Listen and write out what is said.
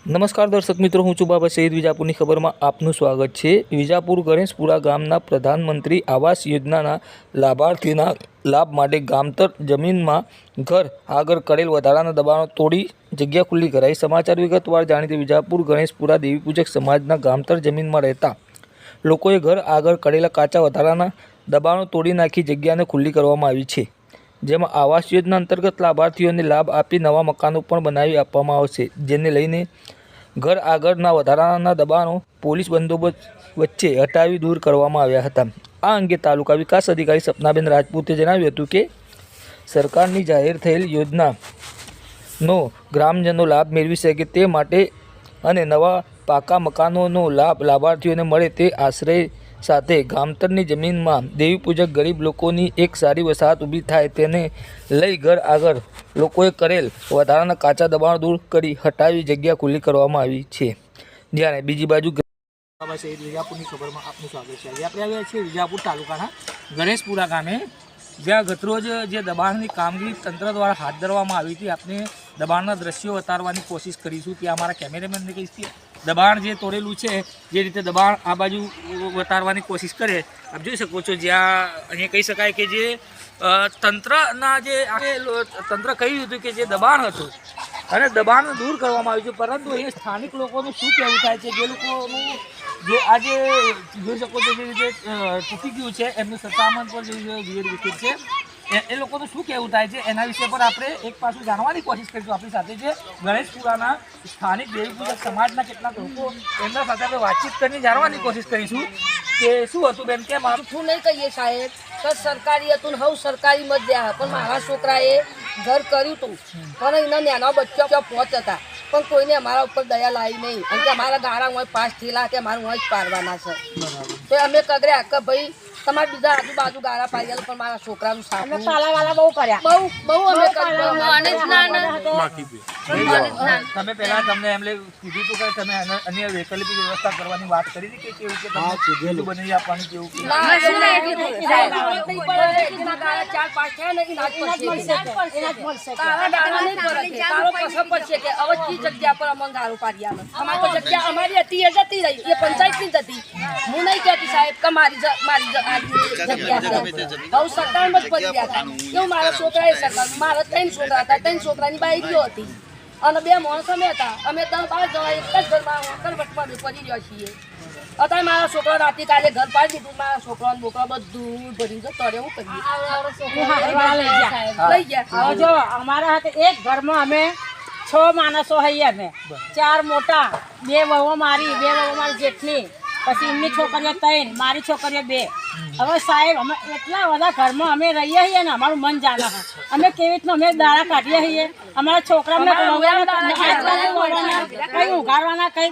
નમસ્કાર દર્શક મિત્રો, હું છું બાબા સઈદ વિજાપુરની ખબરમાં આપનું સ્વાગત છે. વિજાપુર ગણેશપુરા ગામના પ્રધાનમંત્રી આવાસ યોજનાના લાભાર્થીના લાભ માટે ગામતર જમીનમાં ઘર આગળ કરેલ વધારાના દબાણો તોડી જગ્યા ખુલ્લી કરાઈ. સમાચાર વિગતવાર જાણીતી વિજાપુર ગણેશપુરા દેવી પૂજક સમાજના ગામતર જમીનમાં રહેતા લોકોએ ઘર આગળ કરેલા કાચા વધારાના દબાણો તોડી નાખી જગ્યાને ખુલ્લી કરવામાં આવી છે. જેમાં આવાસ યોજના અંતર્ગત લાભાર્થીઓને લાભ આપી નવા મકાનો પણ બનાવી આપવામાં આવશે, જેને લઈને ઘર આગળના વધારાના દબાણો પોલીસ બંદોબસ્ત વચ્ચે હટાવી દૂર કરવામાં આવ્યા હતા. આ અંગે તાલુકા વિકાસ અધિકારી સપનાબેન રાજપૂતે જણાવ્યું હતું કે, સરકારની જાહેર થયેલ યોજનાનો ગ્રામજનો લાભ મેળવી શકે તે માટે અને નવા પાકા મકાનોનો લાભ લાભાર્થીઓને મળે તે આશ્રય સાથે ગામતરની જમીનમાં દેવી પૂજક ગરીબ લોકોની એક સારી વસાહત ઊભી થાય તેને લઈ ઘર આગળ લોકોએ કરેલ વધારાના કાચા દબાણ દૂર કરી હટાવી જગ્યા ખુલ્લી કરવામાં આવી છે. જ્યારે બીજી બાજુ વિજાપુરની ખબરમાં આપનું સ્વાગત છે. આજે આપણે આવ્યા છીએ વિજાપુર તાલુકાના ગણેશપુરા ગામે, જ્યાં ગતરોજ જે દબાણની કામગીરી તંત્ર દ્વારા હાથ ધરવામાં આવી હતી આપણે દબાણના દ્રશ્યો વતારવાની કોશિશ કરીશું. ત્યાં અમારા કેમેરામેનને કહીશ દબાણ જે તોડેલું છે, જે રીતે દબાણ આ બાજુ વતારવાની કોશિશ કરે, આપ જોઈ શકો છો જ્યાં અહીંયા કહી શકાય કે જે તંત્રના જે તંત્ર કહ્યું હતું કે જે દબાણ હતું, અને દબાણ દૂર કરવામાં આવ્યું છે, પરંતુ અહીંયા સ્થાનિક લોકોનું શું કહેવું થાય છે? જે લોકોનું જે આજે જોઈ શકો છો જે રીતે તૂટી ગયું છે, એમનું સત્તામન પર જે વીર છે. એ- લોકોનું શું કહેવું થાય છે એના વિશે પર આપણે એક પાછું જાણવાની કોશિશ કરીશું આપણી સાથે છે ગણેશપુરાના સ્થાનિક દેવી પૂજક સમાજના કેટલાક લોકો એમના સાથે આપણે વાતચીત કરીને જાણવાની કોશિશ કરીશું કે શું હતું બેન કે મારું શું નહીં કહીએ સાહેબ? કે સરકારી હતું હવ સરકારી મત દ્યા પણ મારા છોકરાએ ઘર કર્યું હતું. પણ એના નાના બચ્ચા ત્યાં પહોંચ હતા? પણ કોઈને અમારા ઉપર દયા લાવી નહીં. અને કે અમારા ગાળા હોય પાસ થયેલા તે મારું હોય જ પાડવાના છે. તો અમે કગર્યા કે ભાઈ તમારે બીજા આજુબાજુ ગાળા પાડી પણ મારા છોકરાનું પાલા વાલા બહુ કર્યા. બહુ બહુ અમે કર્યું. તમે પહેલા તમને એમણે કીધું હતું કે તમે અન્ય- અન્ય વૈકલ્પિક વ્યવસ્થા કરવાની વાત કરી હતી કે કેવું કે તમે બીજું બનાવી આપવાનું કેવું કે ચાર પાંચ છે ને એના જ પડશે. તારા દાડા નહીં તારો કે હવે કી જગ્યા પર અમને દારૂ પાડી આવે. અમારી તો જગ્યા અમારી હતી એ જતી રહી એ પંચાયતની જ હતી. હું નહીં કહેતી સાહેબ કે મારી મારી જગ્યા છે. હવે સરકારમાં જ પડી ગયા હતા. એવું મારા છોકરા એ સરકાર મારા ત્રણ છોકરા હતા ત્રણ છોકરાની બાઈડીઓ હતી. અને બે માણસો અમે હતા. અમે ત્રણ બાર જવા એક જ ઘરમાં કરવટમાં પડી રહ્યા છીએ. અત્યારે મારા છોકરા રાતે કાલે ઘર પાડી દીધું. મારા છોકરા બોકરો બધું ભરી જતો રહે હું કરીએ લઈ ગયા. જો અમારા હાથે એક ઘરમાં અમે છ માણસો હઈએ અમે. ચાર મોટા બે વહુ મારી બે વહુ મારી જેઠની પછી એમની છોકરીઓ ત્રણ મારી છોકરીઓ બે. હવે સાહેબ અમે એટલા બધા ઘરમાં અમે રહીએ છીએ ને અમારું મન જાણે છે. અમે કેવી રીતના અમે દાડા કાઢીએ છીએ? અમારા છોકરા કઈ ઉઘાડવાના કઈ